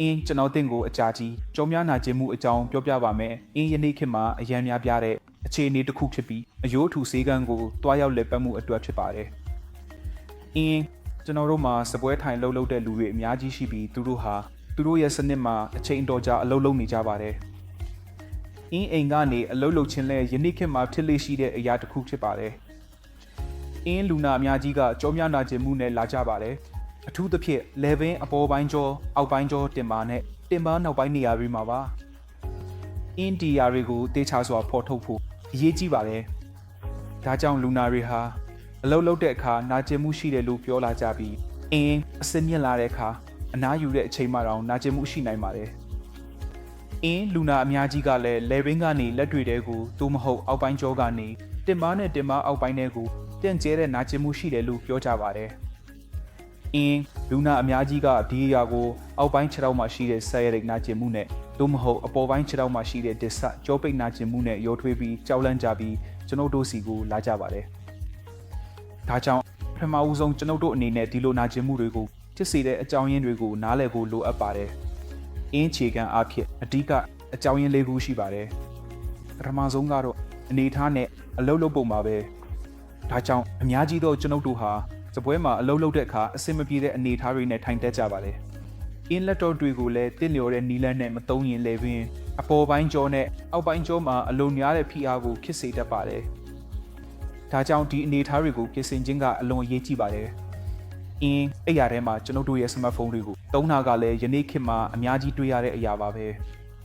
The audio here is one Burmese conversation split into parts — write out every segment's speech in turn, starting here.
အင်းကျွန်တော်တင်ကိုအကြာကြီးကြောများနာကျင်မှုအကြောင်းပြောပြပါမယ်အင်းယနေ့ခေတ်မှာအရန်များပြတဲ့အခြေအနေတစ်ခုဖြစ်ပြီးအယိုးထူစေးကန်းကိုတွားရောက်လက်ပတ်မှုအတွက်ဖြစ်ပါတယ်အင်းကျွန်တော်တို့မှာစပွဲထိုင်လှုပ်လှုပ်တဲ့လူတွေအများကြီးရှိပြီးသူတို့ဟာသူတို့ရဲ့စနစ်မှာအချိန်တော်ကြာအလုပ်လုပ်နေကြပါတယ်အင်းအိမ်ကနေအလုပ်လုပ်ခြင်းလဲယနေ့ခေတ်မှာဖြစ်လေရှိတဲ့အရာတစ်ခုဖြစ်ပါတယ်အင်းလူနာအများကြီးကကြောများနာကျင်မှုနဲ့လာကြပါတယ် အထူးသဖြင့် level အပေါ်ပိုင်းကျောအောက်ပိုင်းကျောတင်ပါနဲ့တင်ပါနောက်ပိုင်းနေရာတွေမှာပါအင်းဒီယာတွေကိုတေချာစွာဖော်ထုတ်ဖို့အရေးကြီးပါတယ်ဒါကြောင့်လူနာတွေဟာအလုပ်လုပ်တဲ့အခါနာကျင်မှုရှိတယ်လို့ပြောလာကြပြီးအင်းအစင်းမြင့်လာတဲ့အခါအနားယူတဲ့အချိန်မှတော့နာကျင်မှုရှိနိုင်ပါတယ်အင်းလူနာအများကြီးကလည်း level ကနေလက်တွေတဲကိုသို့မဟုတ်အောက်ပိုင်းကျောကနေတင်ပါနဲ့တင်ပါအောက်ပိုင်းထဲကိုတင့်ကျဲတဲ့နာကျင်မှုရှိတယ်လို့ပြောကြပါတယ် အင်းလူနာအများကြီးကဒီအရာကိုအောက်ပိုင်းခြေထောက်မှာရှိတဲ့ဆက်ရတဲ့နာကျင်မှုနဲ့သို့မဟုတ်အပေါ်ပိုင်းခြေထောက်မှာရှိတဲ့ဒစ်ဆကြောပိတ်နာကျင်မှုနဲ့ရောထွေးပြီးကြောက်လန့်ကြပြီးကျွန်ုပ်တို့စီကိုလာကြပါတယ်။ဒါကြောင့်ပထမဦးဆုံးကျွန်ုပ်တို့အနေနဲ့ဒီလိုနာကျင်မှုတွေကိုဖြစ်စေတဲ့အကြောင်းရင်းတွေကိုနားလည်ဖို့လိုအပ်ပါတယ်။အင်းခြေခံအဖြစ်အဓိကအကြောင်းရင်းလေးခုရှိပါတယ်။ပထမဆုံးကတော့အနေထားနဲ့အလုပ်လုပ်ပုံပါပဲ။ဒါကြောင့်အများကြီးသောကျွန်ုပ်တို့ဟာ စပွဲမှာအလုပ်လုပ်တဲ့အခါအဆင်မပြေတဲ့အနေအထားတွေနဲ့ထိုင်တက်ကြပါတယ်။အင်းလက်တော်တွေကိုလည်းတင့်လျော်တဲ့နီလန်းနဲ့မတုံးရင်လည်းပင်အပေါ်ပိုင်းကြောနဲ့အောက်ပိုင်းကြောမှာအလုံးများတဲ့ဖိအားကိုဖြစ်စေတတ်ပါတယ်။ဒါကြောင့်ဒီအနေအထားတွေကိုပြင်ဆင်ခြင်းကအလွန်အရေးကြီးပါတယ်။အင်းအဲ့ရထဲမှာကျွန်ုပ်တို့ရဲ့စမတ်ဖုန်းတွေကိုသုံးတာကလည်းယနေ့ခေတ်မှာအများကြီးတွေ့ရတဲ့အရာပါပဲ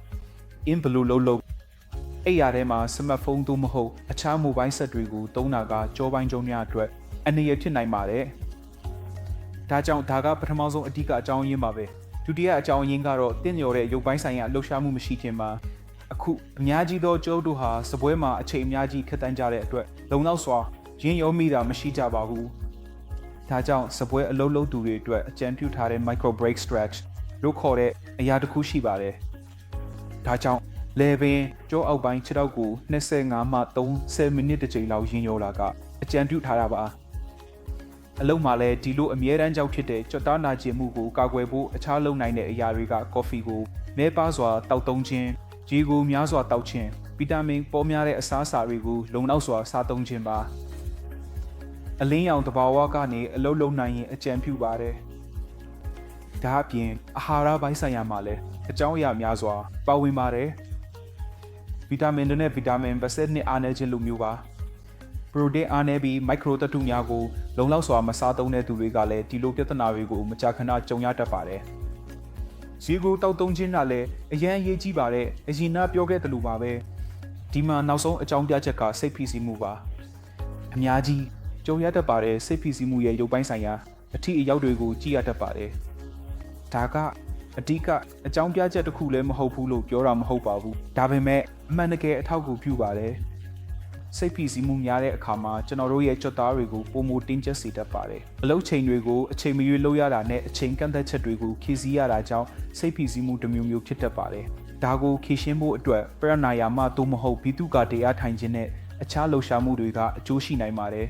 ။အင်းဘယ်လိုလုပ်လို့အဲ့ရထဲမှာစမတ်ဖုန်းသို့မဟုတ်အခြားမိုဘိုင်းဆက်တွေကိုသုံးတာကကြောပိုင်းကျုံများအတွက် အနေရဖြစ်နိုင်ပါတယ်။ဒါကြောင့်ဒါကပထမဆုံးအဓိကအကြောင်းရင်းပါပဲ။ဒုတိယအကြောင်းရင်းကတော့တင့်လျော်တဲ့ရုပ်ပိုင်းဆိုင်ရာလှုပ်ရှားမှုမရှိခြင်းပါအခုအများကြီးသောကျုပ်တို့ဟာစပွဲမှာအချိန်အများကြီးခက်တန်းကြတဲ့အတွက်လုံလောက်စွာရင်းရောမိတာမရှိကြပါဘူး။ဒါကြောင့်စပွဲအလုံးလုံးသူတွေအတွက်အကြံပြုထားတဲ့ micro break stretch လို့ခေါ်တဲ့အရာတစ်ခုရှိပါတယ်။ဒါကြောင့်လေပင်ကြောအောက်ပိုင်းခြေထောက်ကို25မှ30မိနစ်တစ်ချိန်လောက်ရင်းရောလာကအကြံပြုထားတာပါ အလုံးမှာလည်းဒီလိုအမြဲတမ်းကြောက်ဖြစ်တဲ့ကြွတ်သားနာကျင်မှုကိုကာကွယ်ဖို့အခြားလုံနိုင်တဲ့အရာတွေကကော်ဖီကိုမဲပါစွာတောက်သုံးခြင်းရေကိုများစွာတောက်ခြင်းဗီတာမင်ပေါ်များတဲ့အစားအစာတွေကိုလုံလောက်စွာစားသုံးခြင်းပါအလင်းရောင်တဘာဝကနေအလုံးလုံးနိုင်ရင်အကြံပြုပါတယ်ဒါအပြင်အာဟာရပိုင်းဆိုင်ရာမှာလည်းအကြောင်းအရာများစွာပါဝင်ပါတယ်ဗီတာမင်တွေနဲ့ဗီတာမင်ဘဆက်နဲ့အားနည်းခြင်းလိုမျိုးပါ ပရိုတင်းအားနည်းပြီးမိုက်ခရိုသတ္တုများကိုလုံလောက်စွာမစားသုံးတဲ့သူတွေကလည်းဒီလိုပြဿနာတွေကိုမကြာခဏကြုံရတတ်ပါတယ်ဈေးကိုတောက်သုံးခြင်းကလည်းအရန်အရေးကြီးပါတယ်အရင်ကပြောခဲ့သလိုပါပဲဒီမှာနောက်ဆုံးအကြောင်းပြချက်ကစိတ်ဖိစီးမှုပါအများကြီးကြုံရတတ်ပါတယ်စိတ်ဖိစီးမှုရဲ့ရုပ်ပိုင်းဆိုင်ရာအထီးအရောက်တွေကိုကြည့်ရတတ်ပါတယ်ဒါကအဓိကအကြောင်းပြချက်တစ်ခုလည်းမဟုတ်ဘူးလို့ပြောတာမဟုတ်ပါဘူးဒါပေမဲ့အမှန်တကယ်အထောက်အကူပြုပါတယ် စိတ်ဖိစီးမှုများတဲ့အခါမှာကျွန်တော်တို့ရဲ့ကြွတ်သားတွေကိုပုံမတင်းကျပ်စေတတ်ပါတယ်အလုပ်ချိန်တွေကိုအချိန်မရွေးလုပ်ရတာနဲ့အချိန်ကန့်သက်ချက်တွေကိုဖြည့်ဆည်းရတာကြောင့်စိတ်ဖိစီးမှုတစ်မျိုးမျိုးဖြစ်တတ်ပါတယ်ဒါကိုဖြည့်ရှင်းဖို့အတွက်ပရဏာယာမသို့မဟုတ်ဘီတုကတရားထိုင်ခြင်းနဲ့အခြားလှုပ်ရှားမှုတွေကအကျိုးရှိနိုင်ပါတယ်